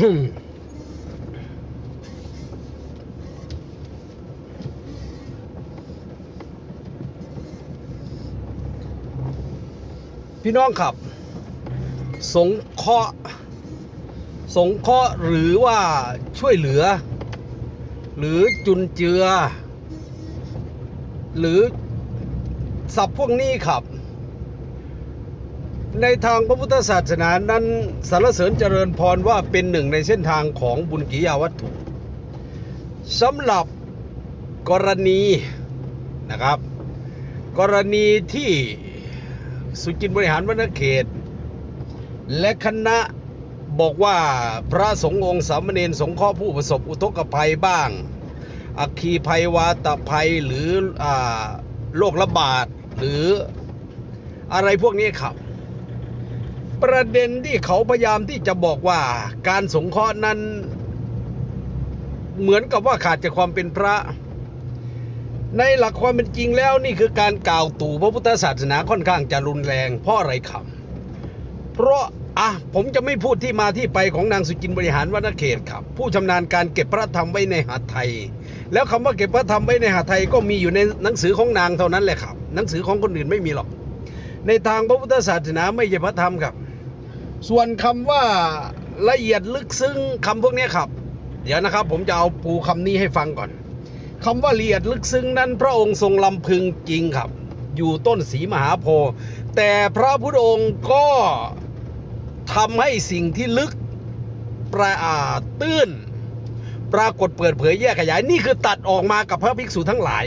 พี่น้องครับ สงเคราะห์สงเคราะห์หรือว่าช่วยเหลือ หรือจุนเจือ หรือศัพท์พวกนี้ครับ ในทางพระพุทธศาสนานั้นสรรเสริญเจริญพรว่าเป็นหนึ่งในเส้นทางของบุญกิยาวัตถุสำหรับกรณีนะครับ กรณีที่สุจินบริหารวนเขต และคณะบอกว่าพระสงฆ์องค์สามเณรสงเคราะห์ผู้ประสบอุทกภัยบ้าง อัคคีภัยวาตภัยหรืออโรคระบาดหรืออะไรพวกนี้ครับ ประเด็นที่เขาพยายามที่จะบอกว่าการสงเคราะห์นั้น เหมือนกับว่าขาดจากความเป็นพระ ในหลักความเป็นจริงแล้วนี่คือการกล่าวตู่พระพุทธศาสนาค่อนข้างจะรุนแรงเพราะอะไรครับ เพราะอะผมจะไม่พูดที่มาที่ไปของนางสุจินบริหารวนเขตครับ ผู้ชำนาญการเก็บพระธรรมไว้ในหาไทย แล้วคำว่าเก็บพระธรรมไว้ในหาไทยก็มีอยู่ในหนังสือของนางเท่านั้นแหละครับ หนังสือของคนอื่นไม่มีหรอก ในทางพระพุทธศาสนาไม่ใช่พระธรรมครับ ส่วนคำว่าละเอียดลึกซึ้งคำพวกนี้ครับ เดี๋ยวนะครับ ผมจะเอาปูคำนี้ให้ฟังก่อนคำว่าละเอียดลึกซึ้งนั้นพระองค์ทรงลำพึงจริงครับ อยู่ต้นสีมหาโพธิ์แต่พระพุทธองค์ก็ทำให้สิ่งที่ลึกประอาตื้น ปรากฏเปิดเผยแยกขยาย นี่คือตัดออกมากับพระภิกษุทั้งหลาย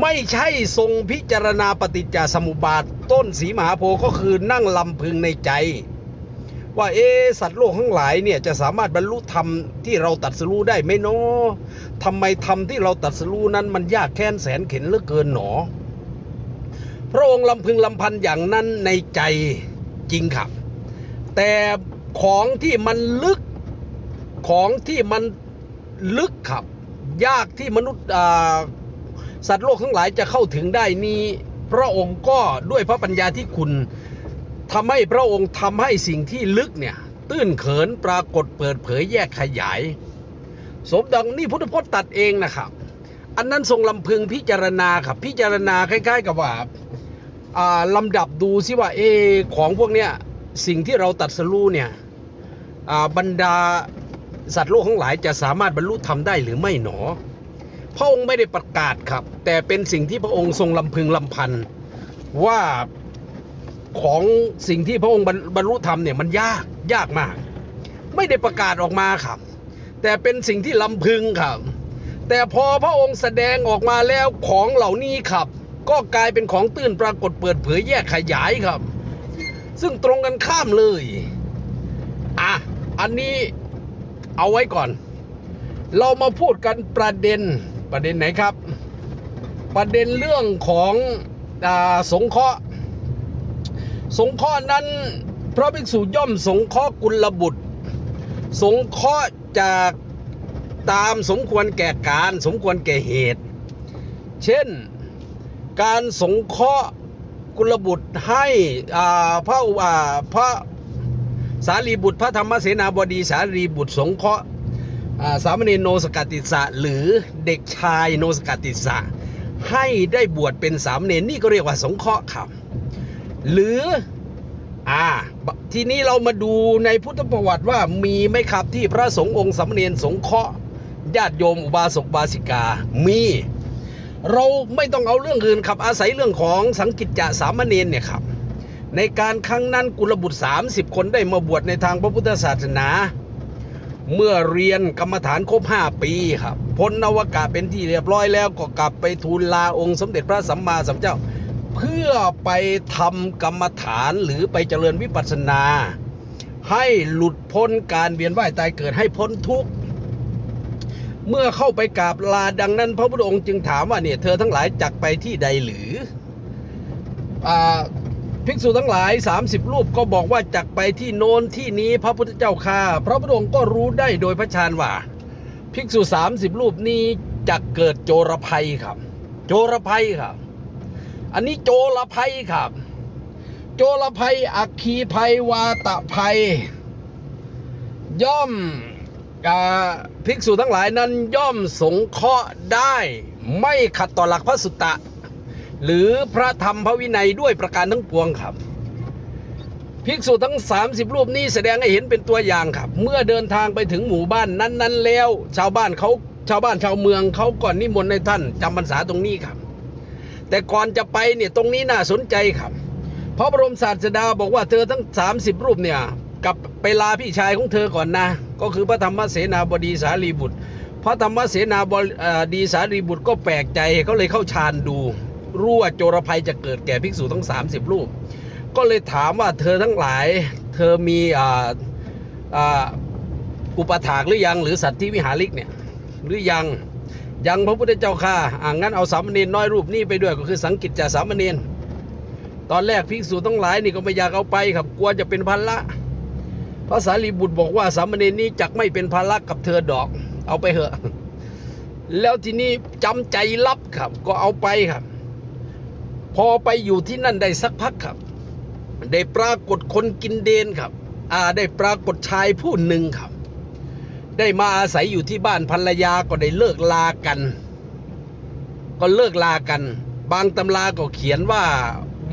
ไม่ใช่ทรงพิจารณาปฏิจจสมุปบาท ต้นสีมหาโพธิ์ก็คือนั่งลำพึงในใจ ว่าเอะสัตว์โลกทั้งหลายเนี่ยจะสามารถบรรลุธรรมที่เราตัดสรู้ได้ไหมเนาะทำไมธรรมที่เราตัดสรู้นั้นมันยากแค้นแสนเข็นเหลือเกินหนอ พระองค์ลำพึงลำพันอย่างนั้นในใจจริงครับ แต่ของที่มันลึกของที่มันลึกครับ ยากที่มนุษย์สัตว์โลกทั้งหลายจะเข้าถึงได้นี้พระองค์ก็ด้วยพระปัญญาที่คุณ ทำให้พระองค์ทำให้สิ่งที่ลึกเนี่ย ตื้นเขินปรากฏเปิดเผยแยกขยาย สมดังนี่พุทธพจน์ตัดเองนะครับ อันนั้นทรงลำพึงพิจารณาครับพิจารณาคล้าย ๆ กับว่าลำดับดูซิว่าเออของพวกเนี้ยสิ่งที่เราตัดสรู้เนี่ยบรรดาสัตว์โลกทั้งหลายจะสามารถบรรลุธรรมได้หรือไม่หนอ พระองค์ไม่ได้ประกาศครับ แต่เป็นสิ่งที่พระองค์ทรงลำพึงลำพันว่า ของสิ่งที่พระองค์บรรลุธรรมเนี่ยมันยากยากมาก ไม่ได้ประกาศออกมาครับ แต่เป็นสิ่งที่ลำพึงครับ แต่พอพระองค์แสดงออกมาแล้วของเหล่านี้ครับ ก็กลายเป็นของตื้นปรากฏเปิดเผยแยกขยายครับ ซึ่งตรงกันข้ามเลยอะอันนี้เอาไว้ก่อน เรามาพูดกันประเด็นประเด็นไหนครับ ประเด็นเรื่องของอสงเคราะห์ สงเคราะห์นั้น พระภิกษุย่อมสงเคราะห์กุลบุตร สงเคราะห์จากตามสมควรแก่การสมควรแก่เหตุ เช่นการสงเคราะห์กุลบุตรให้พระอุาพระสารีบุตรพระธรรมเสนาบดีสารีบุตรสงเคราะห์อ่าสามเณรโนสกติสะหรือเด็กชายโนสกติสะให้ได้บวชเป็นสามเณรนี่ก็เรียกว่าสงเคราะห์ครับ หรืออ่าทีนี้เรามาดูในพุทธประวัติว่ามีไหมครับที่พระสงฆ์องค์สามเณรสงเคราะห์ญาติโยมอุบาสกบาสิกา มี เราไม่ต้องเอาเรื่องอื่นครับอาศัยเรื่องของสังกิจจะสามเณรเนี่ยครับ ในการครั้งนั้นกุลบุตร 30 คนได้มาบวชในทางพระพุทธศาสนา เมื่อเรียนกรรมฐานครบ 5 ปีครับพ้นนวกะเป็นที่เรียบร้อยแล้วก็กลับไปทูลลาองค์สมเด็จพระสัมมาสัมพุทธเจ้า เพื่อไปทำกรรมฐานหรือไปเจริญวิปัสสนา ให้หลุดพ้นการเวียนว่ายตายเกิดให้พ้นทุกข์เมื่อเข้าไปกราบลาดังนั้น พระพุทธองค์จึงถามว่าเนี่ยเธอทั้งหลายจักไปที่ใดหรืออภิกษุทั้งหลาย 30 รูปก็บอกว่าจักไปที่โน้นที่นี้พระพุทธเจ้าข้าพระพุทธองค์ก็รู้ได้โดยพระชานว่า ภิกษุ 30 รูปนี้จักเกิดโจรภัยครับ โจรภัยครับ อันนี้โจรภัยครับ โจรภัย อัคคีภัย วาตะภัย ย่อมอ่าภิกษุทั้งหลายนั้นย่อมสงเคราะห์ได้ไม่ขัดต่อหลักพระสุตตะ หรือพระธรรมพระวินัยด้วยประการทั้งปวงครับ ภิกษุทั้ง 30 รูปนี้แสดงให้เห็นเป็นตัวอย่างครับ เมื่อเดินทางไปถึงหมู่บ้านนั้น ๆ แล้ว ชาวบ้านเขาชาวบ้านชาวเมืองเขาก่อนนิมนต์ให้ท่านจำพรรษาตรงนี้ครับ แต่ก่อนจะไปเนี่ยตรงนี้น่าสนใจครับ พระบรมศาสดาบอกว่าเธอทั้ง 30 รูปเนี่ยกลับไปลาพี่ชายของเธอก่อนนะ ก็คือพระธรรมเสนาบดีสารีบุตร พระธรรมเสนาบดีสารีบุตรก็แปลกใจเขาเลยเข้าฌานดูรู้ว่าโจรภัยจะเกิดแก่ภิกษุทั้ง 30 รูป ก็เลยถามว่าเธอทั้งหลาย เธอมีอ่าอ่าอุปถากหรือยังหรือสัตว์ที่วิหาริกเนี่ยหรือยัง ยังพระพุทธเจ้าค่ะอ่างั้นเอาสามเณรน้อยรูปนี้ไปด้วยก็คือสังกิจจาสามเณรตอนแรกภิกษุทั้งหลายนี่ก็ไม่อยากเอาไปครับกลัวจะเป็นภาระพระสารีบุตรบอกว่าสามเณรนี้จักไม่เป็นภาระกับเธอดอก เอาไปเถอะ แล้วทีนี้จำใจรับครับ ก็เอาไปครับ พอไปอยู่ที่นั่นได้สักพักครับ ได้ปรากฏคนกินเดนครับ อ่าได้ปรากฏชายผู้หนึ่งครับ ได้มาอาศัยอยู่ที่บ้านภรรยาก็ได้เลิกลากัน ก็เลิกลากัน บางตำราก็เขียนว่า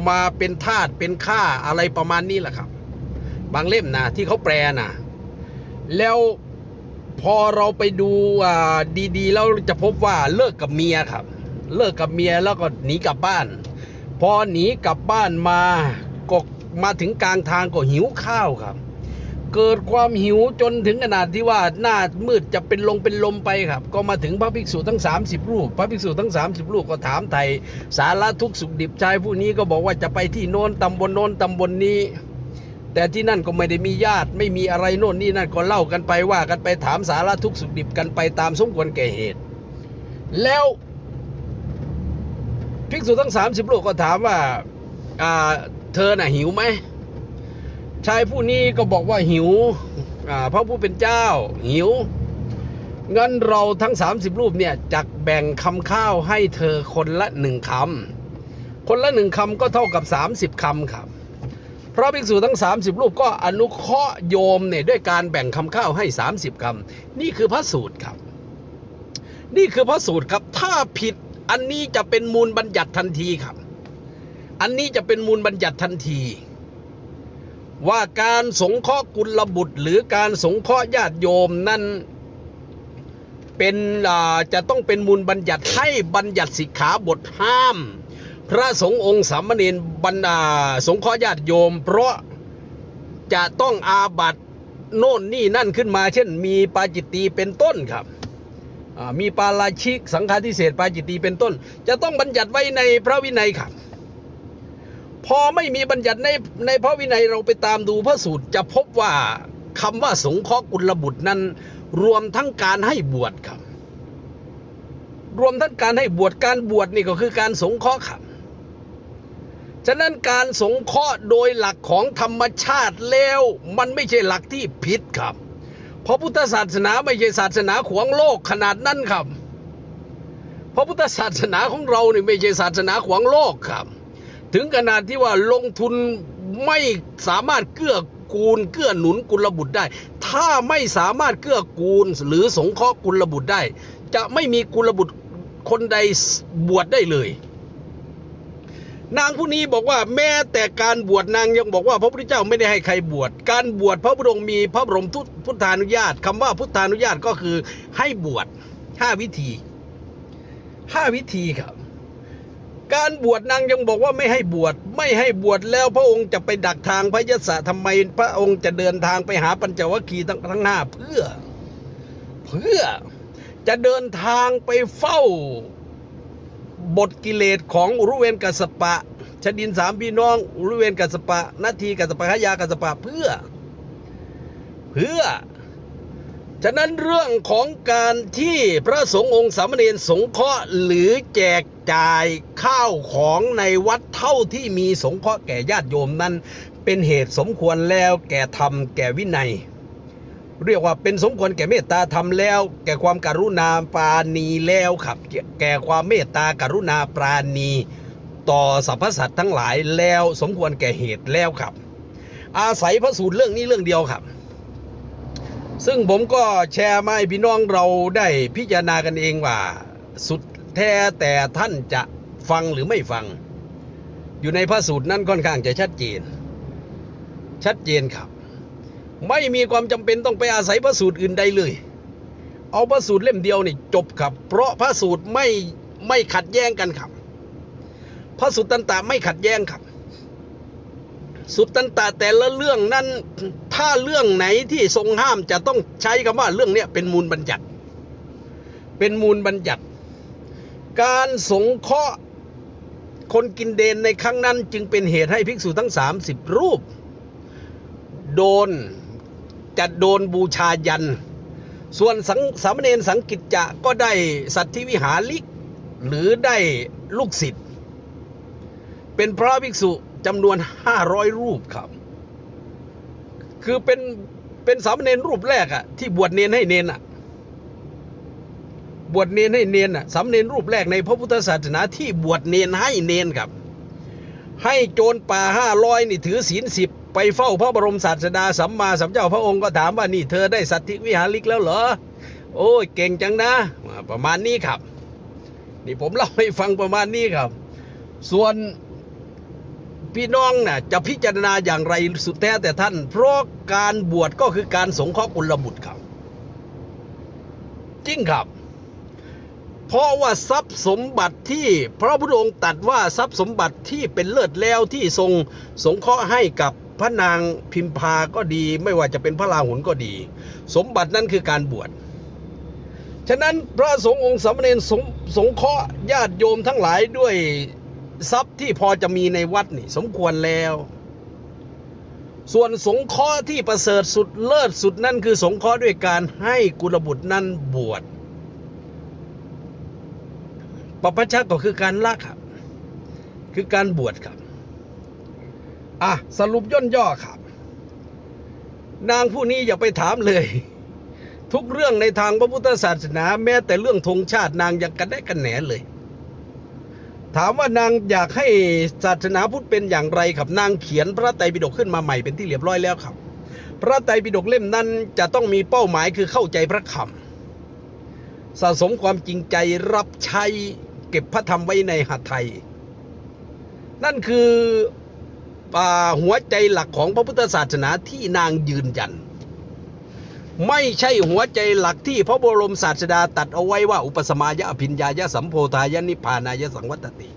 มาเป็นทาสเป็นข้าอะไรประมาณนี้แหละครับ บางเล่มนะที่เขาแปลนะแล้วพอเราไปดูดีๆแล้วจะพบว่าเลิกกับเมียครับ เลิกกับเมียแล้วก็หนีกลับบ้าน พอหนีกลับบ้านมาก็มาถึงกลางทางก็หิวข้าวครับ เกิดความหิวจนถึงขนาดที่ว่าหน้ามืดจะเป็นลงเป็นลมไปครับ ก็มาถึงพระภิกษุทั้ง 30 รูป พระภิกษุทั้ง 30 รูปก็ถามไทยสาระทุกสุขดิบชายผู้นี้ก็บอกว่าจะไปที่โน้นตำบลโน้นตำบลนี้ แต่ที่นั่นก็ไม่ได้มีญาติ ไม่มีอะไรโน่นนี่นั่นก็เล่ากันไปว่ากันไปถามสาระทุกสุขดิบกันไปตามสมควรแก่เหตุ แล้วภิกษุทั้ง 30 รูปก็ถามว่าอ่าเธอน่ะหิวไหม ชายผู้นี้ก็บอกว่าหิวพระผู้เป็นเจ้าหิวงั้นเราทั้ง 30 รูปเนี่ยจักแบ่งคำข้าวให้เธอคนละหนึ่งคำคนละหนึ่งคำก็เท่ากับ 30คำครับพระภิกษุทั้ง 30 รูปก็อนุเคราะห์โยมเนี่ยด้วยการแบ่งคำข้าวให้ 30คำนี่คือพระสูตรครับ นี่คือพระสูตรครับถ้าผิดอันนี้จะเป็นมูลบัญญัติทันทีครับ อันนี้จะเป็นมูลบัญญัติทันที ว่าการสงเคราะห์กุลบุตร หรือการสงเคราะห์ญาติโยมนั้นเป็นจะต้องเป็นมูลบัญญัติให้บัญญัติสิกขาบทห้าม พระสงฆ์องค์สามเณรบรรดาสงเคราะห์ญาติโยม เพราะจะต้องอาบัตโน่นนี่นั่นขึ้นมา เช่น มีปาจิตตีเป็นต้นครับมีปาราชิกสังฆาทิเศษปาจิตตีเป็นต้น จะต้องบัญญัติไว้ในพระวินัยครับ พอไม่มีบัญญัติในในพระวินัยเราไปตามดูพระสูตรจะพบว่าคำว่าสงเคราะห์กุลบุตรนั้น รวมทั้งการให้บวชครับ รวมทั้งการให้บวชการบวชนี่ก็คือการสงเคราะห์ครับฉะนั้นการสงเคราะห์โดยหลักของธรรมชาติแล้วมันไม่ใช่หลักที่ผิดครับพระพุทธศาสนาไม่ใช่ศาสนาขวางโลกขนาดนั้นครับพระพุทธศาสนาของเราเนี่ยไม่ใช่ศาสนาขวางโลกครับ ถึงขนาดที่ว่าลงทุนไม่สามารถเกื้อกูลเกื้อหนุนกุลบุตรได้ ถ้าไม่สามารถเกื้อกูลหรือสงเคราะห์กุลบุตรได้ จะไม่มีกุลบุตรคนใดบวชได้เลย นางผู้นี้บอกว่าแม้แต่การบวชนางยังบอกว่าพระพุทธเจ้าไม่ได้ให้ใครบวช การบวชพระพุทธองค์มีพระบรมทุพุทธานุญาตคำว่าพุทธานุญาตก็คือให้บวชห้าวิธีห้าวิธีครับ การบวชนางยังบอกว่าไม่ให้บวชไม่ให้บวชแล้วพระองค์จะไปดักทางพระยศทำไมพระองค์จะเดินทางไปหาปัญจวัคคีย์ทั้งทั้งหน้าเพื่อ เพื่อจะเดินทางไปเฝ้า บทกิเลสของอุรุเวนกัสปะชดินสามพี่น้องอุรุเวนกัสปะนาทีกัสปะขยากัสสปะเพื่อ เพื่อฉะนั้นเรื่องของการที่พระสงฆ์องค์สามเณรสงเคราะห์หรือแจก จ่ายข้าวของในวัดเท่าที่มีสงเคราะห์แก่ญาติโยมนั้น เป็นเหตุสมควรแล้วแก่ธรรมแก่วินัย เรียกว่าเป็นสมควรแก่เมตตาธรรมแล้ว แก่ความการุณาปราณีแล้วครับ แก่แก่ความเมตตากรุณาปราณีต่อสรรพสัตว์ทั้งหลายแล้วสมควรแก่เหตุแล้วครับ อาศัยพระสูตรเรื่องนี้เรื่องเดียวครับ ซึ่งผมก็แชร์มาให้พี่น้องเราได้พิจารณากันเองว่าสุด แท้แต่ท่านจะฟังหรือไม่ฟัง อยู่ในพระสูตรนั้นค่อนข้างจะชัดเจน ชัดเจนครับ ไม่มีความจำเป็นต้องไปอาศัยพระสูตรอื่นใดเลย เอาพระสูตรเล่มเดียวนี่จบครับ เพราะพระสูตรไม่ไม่ขัดแย้งกันครับ พระสุตตันตะไม่ขัดแย้งครับ สุตตันตะแต่ละเรื่องนั้น ถ้าเรื่องไหนที่ทรงห้ามจะต้องใช้คำว่าเรื่องเนี้ยเป็นมูลบัญญัติ เป็นมูลบัญญัติ การสงเคราะห์คนกินเดนในครั้งนั้นจึงเป็นเหตุให้ภิกษุทั้ง 30 รูป โดนจะโดนบูชายัน ส่วนสังสามเณรสังกิจจะก็ได้สัตธิวิหาริก หรือได้ลูกศิษย์เป็นพระภิกษุจำนวน 500 รูปครับ คือเป็นเป็นสามเณรรูปแรกอะที่บวชเนนให้เนนอะ บวชเนนให้เนนอะสามเณรรูปแรกในพระพุทธศาสนาที่บวชเนนให้เนนครับ ให้โจรป่าห้าร้อยนี่ถือศีลสิบไปเฝ้าพระบรมศาสดาสัมมาสัมเจ้าพระองค์ก็ถามว่านี่เธอได้สัตธิวิหาริกแล้วเหรอ โอ้ยเก่งจังนะ ประมาณนี้ครับ นี่ผมเล่าให้ฟังประมาณนี้ครับ ส่วนพี่น้องน่ะจะพิจารณาอย่างไรสุดแท้แต่ท่าน เพราะการบวชก็คือการสงเคราะห์กุลบุตรครับ จริงครับ เพราะว่าทรัพย์สมบัติที่พระพุทธองค์ตัดว่าทรัพย์สมบัติที่เป็นเลิศแล้วที่ทรงสงเคราะห์ให้กับพระนางพิมพาก็ดี ไม่ว่าจะเป็นพระราหุลก็ดี สมบัตินั้นคือการบวชฉะนั้นพระสงฆ์องค์สามเณรสงสงเคราะห์ญาติโยมทั้งหลายด้วยทรัพย์ที่พอจะมีในวัดนี่สมควรแล้ว ส่วนสงเคราะห์ที่ประเสริฐสุดเลิศสุดนั่นคือสงเคราะห์ด้วยการให้กุลบุตรนั้นบวช ปปชชะก็คือการละครับ คือการบวชครับอะสรุปย่นย่อครับ นางผู้นี้อย่าไปถามเลย ทุกเรื่องในทางพระพุทธศาสนา แม้แต่เรื่องธงชาตินางยังกันได้กันแหนเลย ถามว่านางอยากให้ศาสนาพุทธเป็นอย่างไรครับนางเขียนพระไตรปิฎกขึ้นมาใหม่เป็นที่เรียบร้อยแล้วครับ พระไตรปิฎกเล่มนั้นจะต้องมีเป้าหมายคือเข้าใจพระคำสะสมความจริงใจรับใช้ ก็บพระธรรมไว้ในหัตถ์ไทย นั่นคืออ่าหัวใจหลักของพระพุทธศาสนาที่นางยืนยัน ไม่ใช่หัวใจหลักที่พระบรมศาสดาตัดเอาไว้ว่าอุปสมายะอภิญญายะสัมโพธายะนิพานายะสังวัตติ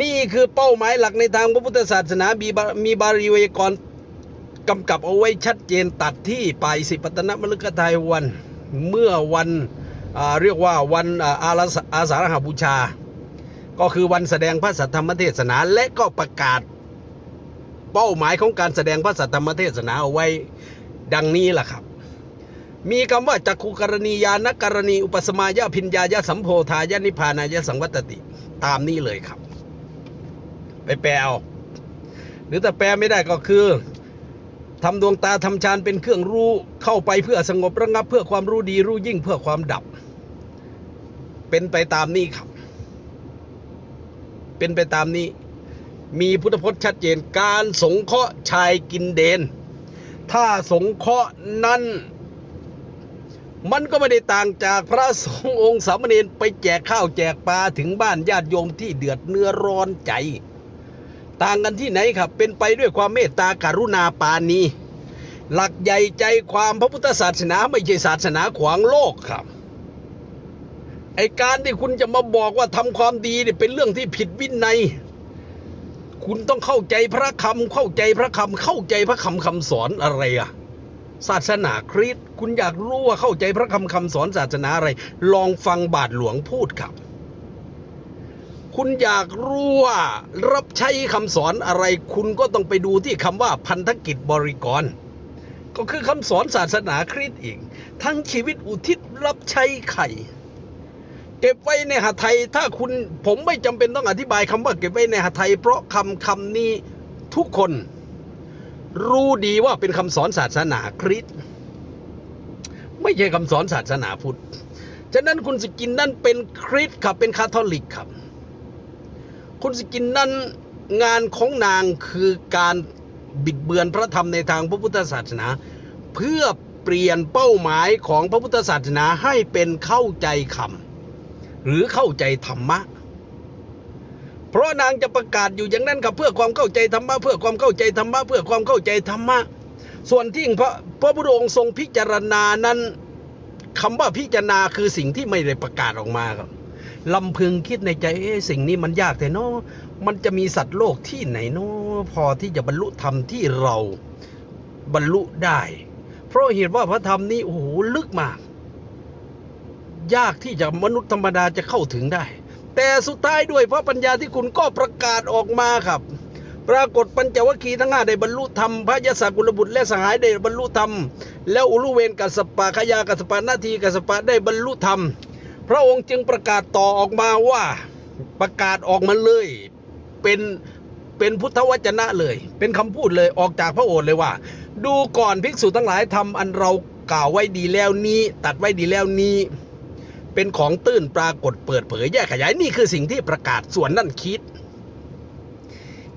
นี่คือเป้าหมายหลักในทางพระพุทธศาสนา มีมีบาลีไวยากรณ์กำกับเอาไว้ชัดเจนตัดที่ปลายสิปตนมฤคทายวันเมื่อวัน เรียกว่าวันอาอาราสาฬหบูชา ก็คือวันแสดงพระสัทธรรมเทศนาและก็ประกาศ เป้าหมายของการแสดงพระสัทธรรมเทศนาเอาไว้ดังนี้ล่ะครับ มีคำว่าจักขุกรณียานกรณี อุปสมายะพิญญายะสัมโพธายะนิพานายะสังวัตติตามนี้เลยครับ ไปแปลเอาหรือถ้าแปลไม่ได้ก็คือทำดวงตาทำฌานเป็นเครื่องรู้เข้าไปเพื่อสงบระงับเพื่อความรู้ดีรู้ยิ่งเพื่อความดับ เป็นไปตามนี้ครับ เป็นไปตามนี้ มีพุทธพจน์ชัดเจนการสงเคราะห์ชายกินเดน ถ้าสงเคราะห์นั้น มันก็ไม่ได้ต่างจากพระสงฆ์องค์สามเณรไปแจกข้าวแจกปลาถึงบ้านญาติโยมที่เดือดเนื้อร้อนใจ ต่างกันที่ไหนครับ เป็นไปด้วยความเมตตาการุณาปานีหลักใหญ่ใจความพระพุทธศาสนาไม่ใช่ศาสนาขวางโลกครับ ไอการที่คุณจะมาบอกว่าทำความดีเนี่ยเป็นเรื่องที่ผิดวินัย คุณต้องเข้าใจพระคำเข้าใจพระคำเข้าใจพระคำคำสอนอะไรอะศาสนาคริสต์คุณอยากรู้ว่าเข้าใจพระคำคำสอนศาสนาอะไร ลองฟังบาทหลวงพูดครับ คุณอยากรู้ว่ารับใช้คำสอนอะไร คุณก็ต้องไปดูที่คำว่าพันธกิจบริกรก็คือคำสอนศาสนาคริสต์เองทั้งชีวิตอุทิศรับใช้ไข่ เก็บไว้ในหทัยถ้าคุณผมไม่จำเป็นต้องอธิบายคำว่าเก็บไว้ในหทัยเพราะคำคำนี้ทุกคน รู้ดีว่าเป็นคำสอนศาสนาคริสต์ไม่ใช่คำสอนศาสนาพุทธฉะนั้นคุณสกินนั่นเป็นคริสต์ครับเป็นคาทอลิกครับ คุณสกินนั้นงานของนางคือการบิดเบือนพระธรรมในทางพระพุทธศาสนา เพื่อเปลี่ยนเป้าหมายของพระพุทธศาสนาให้เป็นเข้าใจคำ หรือเข้าใจธรรมะ เพราะนางจะประกาศอยู่อย่างนั้นกับเพื่อความเข้าใจธรรมะเพื่อความเข้าใจธรรมะเพื่อความเข้าใจธรรมะ ส่วนที่พระพระพุทธองค์ทรงพิจารณานั้นคำว่าพิจารณาคือสิ่งที่ไม่ได้ประกาศออกมาครับลำพึงคิดในใจเอ๊สิ่งนี้มันยากแต่เนาะมันจะมีสัตว์โลกที่ไหนเนาะพอที่จะบรรลุธรรมที่เราบรรลุได้ เพราะเหตุว่าพระธรรมนี้โอ้โหลึกมาก ยากที่จะมนุษย์ธรรมดาจะเข้าถึงได้ แต่สุดท้ายด้วยพระปัญญาที่คุณก็ประกาศออกมาครับ ปรากฏปัญจวัคคีย์ทั้งห้าได้บรรลุธรรมพระยศกุลบุตรและสหายได้บรรลุธรรม แล้วอุลุเวนกัสปะขยากัสปะนาทีกัสปะได้บรรลุธรรม พระองค์จึงประกาศต่อออกมาว่าประกาศออกมาเลยเป็นเป็นพุทธวจนะเลย เป็นคำพูดเลยออกจากพระโอษฐ์เลยว่า ดูก่อนภิกษุทั้งหลายทำอันเรากล่าวไว้ดีแล้วนี้ ตัดไว้ดีแล้วนี้ เป็นของตื้นปรากฏเปิดเผยแยกขยายนี่คือสิ่งที่ประกาศส่วนนั่นคิด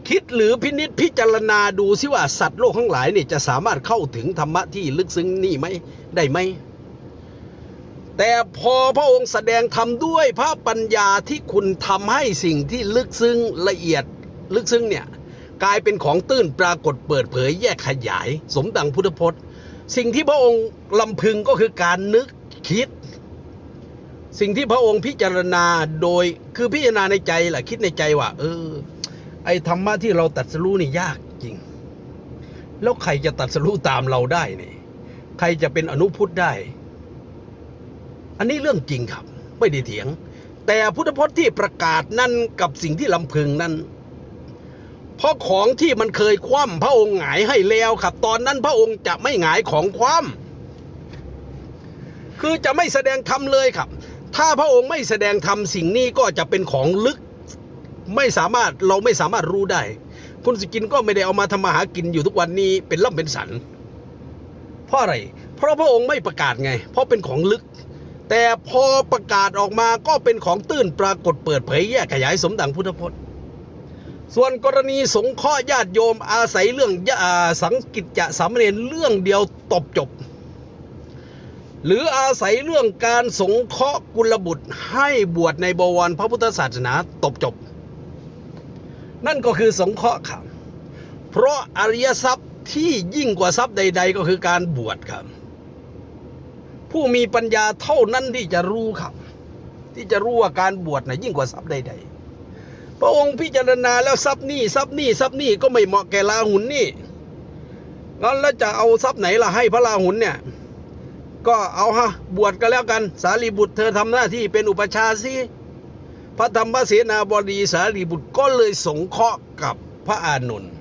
คิดหรือพินิษพิจารณาดูซิว่าสัตว์โลกทั้งหลายเนี่ยจะสามารถเข้าถึงธรรมะที่ลึกซึ้งนี่ไหมได้ไหมแต่พอพระองค์แสดงธรรมด้วยพระปัญญาที่คุณทำให้สิ่งที่ลึกซึ้งละเอียดลึกซึ้งเนี่ยกลายเป็นของตื้นปรากฏเปิดเผยแยกขยาย สมดังพุทธพจน์ สิ่งที่พระองค์ลำพึงก็คือการนึกคิด สิ่งที่พระองค์พิจารณาโดยคือพิจารณาในใจแหละคิดในใจว่า เออ ไอ้ธรรมะที่เราตัดสู้นี่ยากจริง แล้วใครจะตัดสู้ตามเราได้เนี่ยใครจะเป็นอนุพุทธได้ อันนี้เรื่องจริงครับ ไม่ได้เถียง แต่พุทธพจน์ที่ประกาศนั่นกับสิ่งที่ลำพึงนั้นเพราะของที่มันเคยคว่ำพระองค์หงายให้แล้วครับ ตอนนั้นพระองค์จะไม่หงายของคว่ำคือจะไม่แสดงธรรมเลยครับ ถ้าพระองค์ไม่แสดงธรรมสิ่งนี้ก็จะเป็นของลึกไม่สามารถเราไม่สามารถรู้ได้ คุณสกินก็ไม่ได้เอามาทำมาหากินอยู่ทุกวันนี้เป็นล่ำเป็นสัน เพราะอะไร เพราะพระองค์ไม่ประกาศไง เพราะเป็นของลึก แต่พอประกาศออกมาก็เป็นของตื้นปรากฏเปิดเผยแยกขยายสมดังพุทธพจน์ ส่วนกรณีสงเคราะห์ญาติโยมอาศัยเรื่องอสังกิจจะสามเณรเรื่องเดียวตบจบ หรืออาศัยเรื่องการสงเคราะห์กุลบุตรให้บวชในบวรพระพุทธศาสนาตบจบ นั่นก็คือสงเคราะห์ครับ เพราะอริยทรัพย์ที่ยิ่งกว่าทรัพย์ใด ๆ ก็คือการบวชครับ ผู้มีปัญญาเท่านั้นที่จะรู้ครับ ที่จะรู้ว่าการบวชนะยิ่งกว่าทรัพย์ใด ๆ พระองค์พิจารณาแล้วทรัพย์นี่ทรัพย์นี่ทรัพย์นี่ก็ไม่เหมาะแก่ลาหุนนี่งั้นแล้วจะเอาทรัพย์ไหนล่ะให้พระลาหุนเนี่ย ก็เอาฮะ บวชกันแล้วกัน สารีบุตรเธอทำหน้าที่เป็นอุปชาสิพระธรรมเสนาบดีสารีบุตรก็เลยสงเคราะห์กับพระอานนท์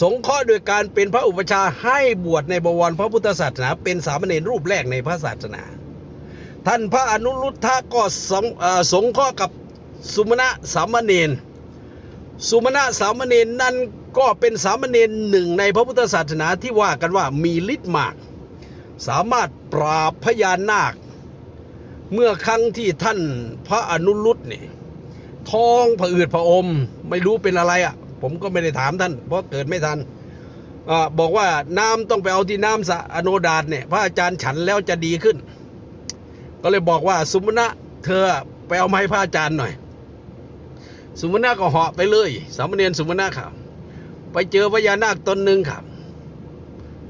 สงเคราะห์โดยการเป็นพระอุปชาให้บวชในบวรพระพุทธศาสนา เป็นสามเณรรูปแรกในพระศาสนา ท่านพระอนุรุทธะก็สงเอ่อสงเคราะห์กับสุมาณะสามเณรสุมาณะสามเณรนั้นก็เป็นสามเณรหนึ่งในพระพุทธศาสนาที่ว่ากันว่ามีฤทธิ์มาก สามารถปราบพญานาค เมื่อครั้งที่ท่านพระอนุรุตนี่ท้องผะอืดผะอม ไม่รู้เป็นอะไรอะ่ะ ผมก็ไม่ได้ถามท่าน เพราะเกิดไม่ทันอบอกว่าน้ำต้องไปเอาที่น้ำสะอโนดาตเนี่ย พระอาจารย์ฉันแล้วจะดีขึ้น ก็เลยบอกว่าสุมณะเธอไปเอามาให้พระอาจารย์หน่อย สุมณะก็เหาะไปเลย สามเณรสุมณะครับไปเจอพญานาคตนหนึ่งครับ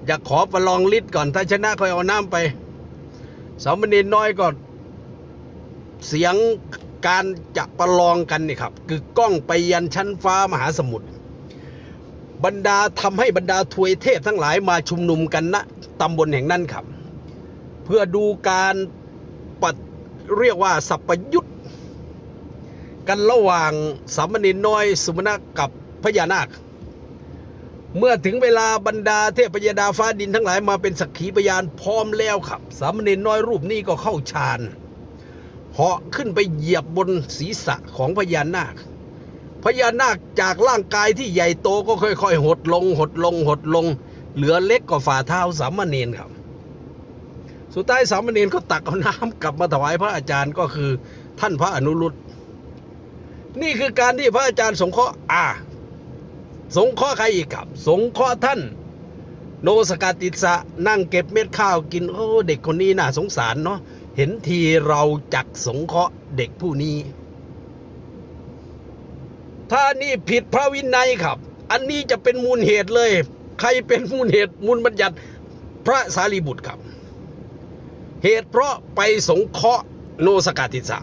อยากขอประลองฤทธิ์ก่อน ถ้าชนะค่อยเอาน้ำไปสามเณรน้อยก็เสียงการจะประลองกันนี่ครับ คือกล้องไปยันชั้นฟ้ามหาสมุทรบรรดาทำให้บรรดาทวยเทพทั้งหลายมาชุมนุมกันณตำบลแห่งนั้นครับ เพื่อดูการปัดเรียกว่าสัพพยุทธกันระหว่างสามเณรน้อยสุมาณะกับพญานาค เมื่อถึงเวลาบรรดาเทพยดาฟ้าดินทั้งหลายมาเป็นสักขีพยานพร้อมแล้วครับ สามเณรน้อยรูปนี้ก็เข้าฌานเหาะขึ้นไปเหยียบบนศีรษะของพญานาคพญานาคจากร่างกายที่ใหญ่โตก็ค่อยๆ หดลง หดลง หดลง เหลือเล็กกว่าฝ่าเท้าสามเณรครับ สุดท้ายสามเณรก็ตักเอาน้ำกลับมาถวายพระอาจารย์ก็คือท่านพระอนุรุตนี่คือการที่พระอาจารย์สงเคราะห์อ่า สงเคราะห์ใครอีกครับ สงเคราะห์ท่าน โนสกาติสะนั่งเก็บเม็ดข้าวกิน โอ้เด็กคนนี้น่าสงสารเนาะเห็นทีเราจักสงเคราะห์เด็กผู้นี้ ถ้านี่ผิดพระวินัยครับ อันนี้จะเป็นมูลเหตุเลย ใครเป็นมูลเหตุมูลบัญญัติพระสารีบุตรครับ เหตุเพราะไปสงเคราะห์โนสกาติสา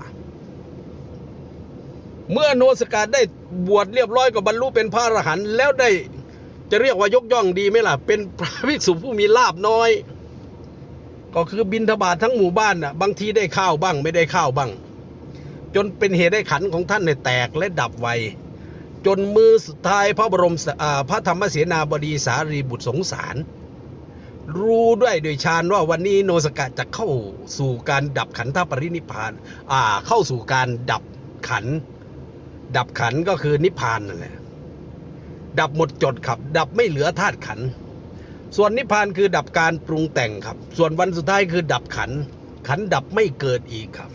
เมื่อโนสกาได้บวชเรียบร้อยก็บรรลุเป็นพระอรหันต์แล้วได้จะเรียกว่ายกย่องดีไหมล่ะ เป็นพระภิกษุผู้มีลาบน้อย ก็คือบินทบาททั้งหมู่บ้านน่ะ บางทีได้ข้าวบ้าง ไม่ได้ข้าวบ้าง จนเป็นเหตุให้ขันของท่านเนี่ยแตกและดับไวจนมือสุดท้ายพระบรมอ่าพระธรรมเสนาบดีสารีบุตรสงสาร รู้ด้วยโดยชาญว่าวันนี้โนสกะจะเข้าสู่การดับขันธปรินิพพานอ่าเข้าสู่การดับขัน ดับขันก็คือนิพพานนั่นแหละ ดับหมดจดครับ ดับไม่เหลือธาตุขัน ส่วนนิพพานคือดับการปรุงแต่งครับ ส่วนวันสุดท้ายคือดับขัน ขันดับไม่เกิดอีกครับ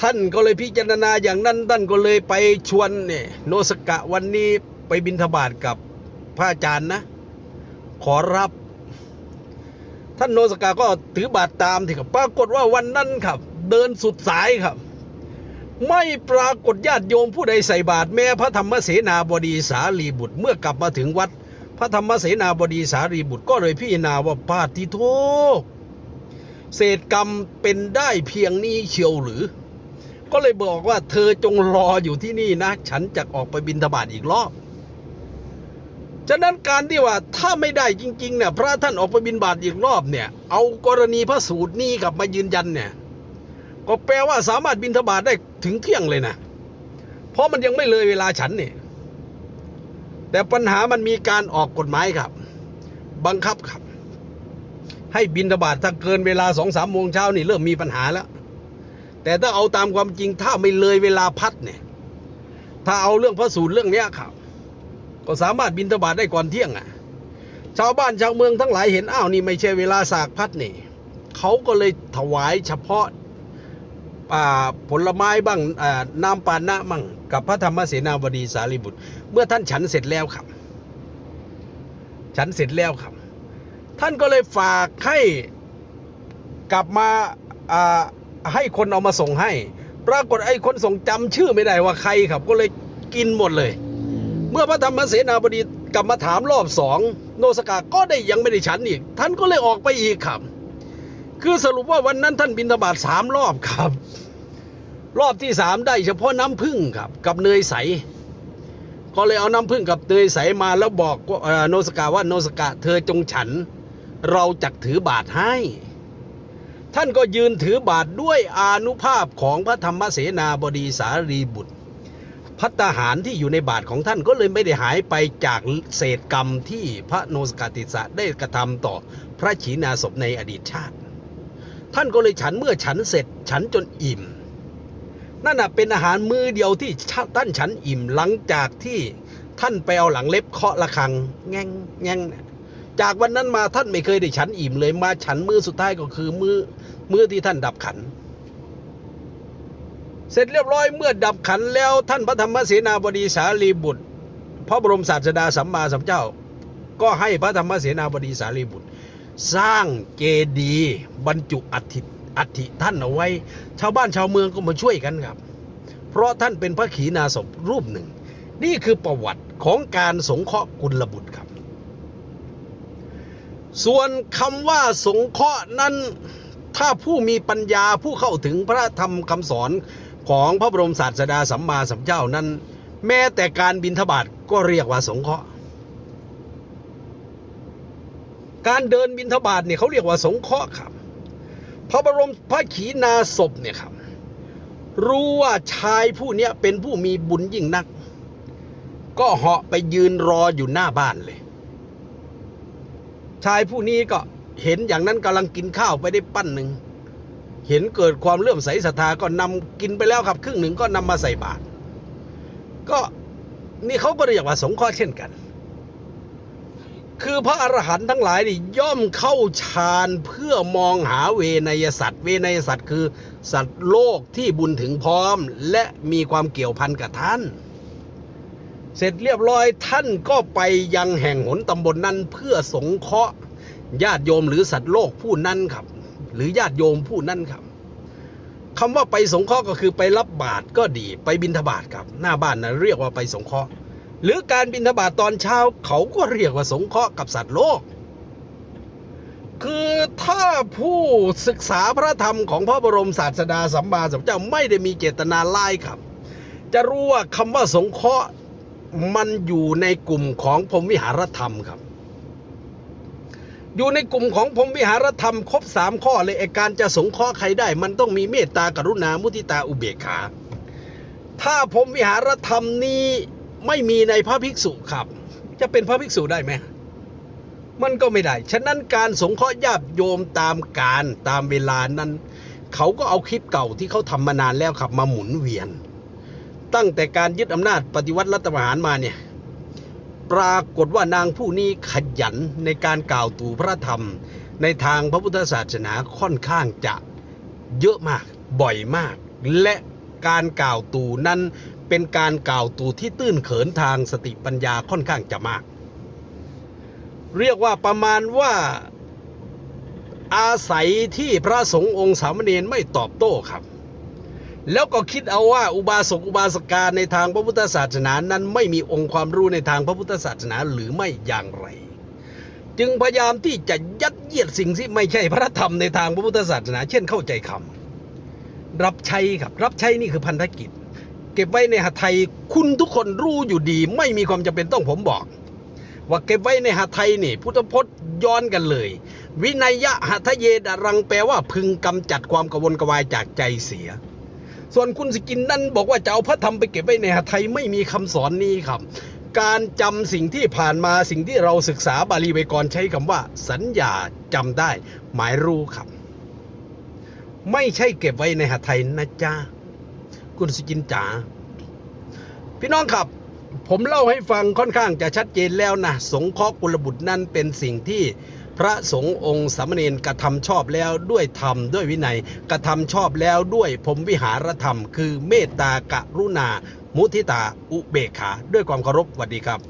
ท่านก็เลยพิจารณาอย่างนั้นท่านก็เลยไปชวนเนี่ยโนสกะวันนี้ไปบิณฑบาตกับพระอาจารย์นะ ขอรับ ท่านโนสกาก็ถือบาตรตามที่ครับ ปรากฏว่าวันนั้นครับ เดินสุดสายครับ ไม่ปรากฏญาติโยมผู้ใดใส่บาตรแม้พระธรรมเสนาบดีสารีบุตรเมื่อกลับมาถึงวัด พระธรรมเสนาบดีสารีบุตรก็เลยพิจารณาว่าพาติโทเศษกรรมเป็นได้เพียงนี้เชียวหรือ ก็เลยบอกว่าเธอจงรออยู่ที่นี่นะ ฉันจะออกไปบินทบาทอีกรอบฉะนั้นการที่ว่าถ้าไม่ได้จริงๆเนี่ยพระท่านออกไปบินบาตอีกรอบเนี่ย เอากรณีพระสูตรนี้กลับมายืนยันเนี่ย ก็แปลว่าสามารถบินทบาทได้ ถึงเที่ยงเลยนะ เพราะมันยังไม่เลยเวลาฉันนี่ แต่ปัญหามันมีการออกกฎหมายครับ บังคับครับ ให้บินทบาทถ้าเกินเวลาสองสามโมงเช้านี่เริ่มมีปัญหาแล้ว แต่ถ้าเอาตามความจริงถ้าไม่เลยเวลาพัดเนี่ย ถ้าเอาเรื่องพระสูตรเรื่องเนี้ยครับ ก็สามารถบินทบาทได้ก่อนเที่ยงอะ ชาวบ้านชาวเมืองทั้งหลายเห็นอ้าวนี่ไม่ใช่เวลาสากพัดนี่เขาก็เลยถวายเฉพาะ ผลไม้บ้างน้ำปานะบ้างกับพระธรรมเสนาบดีสารีบุตร เมื่อท่านฉันเสร็จแล้วครับ ฉันเสร็จแล้วครับ ท่านก็เลยฝากให้กลับมาให้คนเอามาส่งให้ ปรากฏไอ้คนส่งจำชื่อไม่ได้ว่าใครครับ ก็เลยกินหมดเลย เมื่อพระธรรมเสนาบดีกลับมาถามรอบสองโนสกาก็ได้ยังไม่ได้ฉันอีก ท่านก็เลยออกไปอีกครับ คือสรุปว่าวันนั้นท่านบินทบาทสามรอบครับ รอบที่สามได้เฉพาะน้ำผึ้งครับ กับเนยใส ก็เลยเอาน้ำผึ้งกับเนยใสมาแล้วบอกว่าโนสกาว่าโนสกาเธอจงฉัน เราจักถือบาทให้ ท่านก็ยืนถือบาทด้วยอานุภาพของพระธรรมเสนาบดีสารีบุตรพัตตาหารที่อยู่ในบาทของท่านก็เลยไม่ได้หายไปจากเศษกรรมที่พระโนสกาติสะได้กระทำต่อพระขีณาสพในอดีตชาติ ท่านก็เลยฉันเมื่อฉันเสร็จฉันจนอิ่ม นั่นนะเป็นอาหารมือเดียวที่ท่านฉันอิ่มหลังจากที่ท่านไปเอาหลังเล็บเคาะระฆังแง่งแง่งจากวันนั้นมาท่านไม่เคยได้ฉันอิ่มเลยมาฉันมือสุดท้ายก็คือมือมือที่ท่านดับขัน เสร็จเรียบร้อยเมื่อดับขันแล้วท่านพระธรรมเสนาบดีสารีบุตร พระบรมศาสดาสัมมาสัมพุทธเจ้า ก็ให้พระธรรมเสนาบดีสารีบุตร สร้างเจดีย์บรรจุอัฐิอัฐิท่านเอาไว้ ชาวบ้านชาวเมืองก็มาช่วยกันครับ เพราะท่านเป็นพระขีณาสพรูปหนึ่ง นี่คือประวัติของการสงเคราะห์กุลบุตรครับ ส่วนคำว่าสงเคราะห์นั้นถ้าผู้มีปัญญาผู้เข้าถึงพระธรรมคำสอนของพระบรมศาสดาสัมมาสัมพุทธเจ้านั้น แม้แต่การบินทบาทก็เรียกว่าสงเคราะห์ การเดินบินทบาทเนี่ยเขาเรียกว่าสงเคราะห์ครับ พระบรมพระขีณาสพเนี่ยครับ รู้ว่าชายผู้เนี้ยเป็นผู้มีบุญยิ่งนัก ก็เหาะไปยืนรออยู่หน้าบ้านเลย ชายผู้นี้ก็เห็นอย่างนั้นกำลังกินข้าวไปได้ปั้นหนึ่งเห็นเกิดความเลื่อมใสศรัทธาก็นำกินไปแล้วครับ ครึ่งหนึ่งก็นำมาใส่บาตรก็นี่เขาก็เรียกว่าสงเคราะห์เช่นกัน คือพระอรหันต์ทั้งหลายนี่ย่อมเข้าฌานเพื่อมองหาเวนยสัตว์ เวนยสัตว์คือสัตว์โลกที่บุญถึงพร้อม และมีความเกี่ยวพันกับท่าน เสร็จเรียบร้อยท่านก็ไปยังแห่งหนตำบลนนั้นเพื่อสงเคราะห์ญาติโยมหรือสัตว์โลกผู้นั้นครับ หรือญาติโยมผู้นั้นครับคำว่าไปสงเคราะห์ก็คือไปรับบาตรก็ดี ไปบิณฑบาตครับ หน้าบ้านนะเรียกว่าไปสงเคราะห์ หรือการบิณฑบาตตอนเช้าเขาก็เรียกว่าสงเคราะห์กับสัตว์โลก คือถ้าผู้ศึกษาพระธรรมของพระบรมศาสดาสัมมาสัมพุทธเจ้าไม่ได้มีเจตนาไล่ครับ จะรู้ว่าคำว่าสงเคราะห์มันอยู่ในกลุ่มของพรมวิหารธรรมครับ อยู่ในกลุ่มของพรมวิหารธรรมครบสามข้อเลยไอการจะสงเคราะห์ใครได้ มันต้องมีเมตตากรุณามุทิตาอุเบกขา ถ้าพรมวิหารธรรมนี้ ไม่มีในพระภิกษุครับ จะเป็นพระภิกษุได้ไหมมันก็ไม่ได้ ฉะนั้นการสงเคราะห์ญาติโยมตามการตามเวลานั้น เขาก็เอาคลิปเก่าที่เขาทำมานานแล้วครับมาหมุนเวียน ตั้งแต่การยึดอำนาจปฏิวัติรัฐประหารมาเนี่ย ปรากฏว่านางผู้นี้ขยันในการกล่าวตู่พระธรรม ในทางพระพุทธศาสนาค่อนข้างจะเยอะมากบ่อยมาก และการกล่าวตู่นั้น เป็นการกล่าวตู่ที่ตื้นเขินทางสติปัญญาค่อนข้างจะมาก เรียกว่าประมาณว่าอาศัยที่พระสงฆ์องค์สามเณรไม่ตอบโต้ครับ แล้วก็คิดเอาว่าอุบาสกอุบาสกาในทางพระพุทธศาสนานั้นไม่มีองค์ความรู้ในทางพระพุทธศาสนาหรือไม่อย่างไร จึงพยายามที่จะยัดเยียดสิ่งที่ไม่ใช่พระธรรมในทางพระพุทธศาสนา เช่นเข้าใจคำรับใช้ครับรับใช้นี่คือพันธกิจ เก็บไว้ในหทัยคุณทุกคนรู้อยู่ดี ไม่มีความจำเป็นต้องผมบอก ว่าเก็บไว้ในหทัยนี่ พุทธพจน์ย้อนกันเลย วินัยยะหัทเยดรังแปลว่าพึงกำจัดความกระวนกระวายจากใจเสีย ส่วนคุณสกินนั่นบอกว่าจะเอาพระธรรมไปเก็บไว้ในหทัยไม่มีคำสอนนี้ครับการจำสิ่งที่ผ่านมาสิ่งที่เราศึกษาบาลีไวยากรณ์ใช้คำว่า สัญญาจำได้ หมายรู้ครับ ไม่ใช่เก็บไว้ในหทัยนะจ๊ะ คุณสกินจ๋าพี่น้องครับ ผมเล่าให้ฟังค่อนข้างจะชัดเจนแล้วนะ สงเคราะห์กุลบุตรนั่นเป็นสิ่งที่พระสงฆ์องค์สามเณรกระทำชอบแล้วด้วยธรรมด้วยวินัยกระทำชอบแล้วด้วยพรมวิหารธรรม คือเมตตากรุณา มุทิตาอุเบกขา ด้วยความเคารพสวัสดีครับ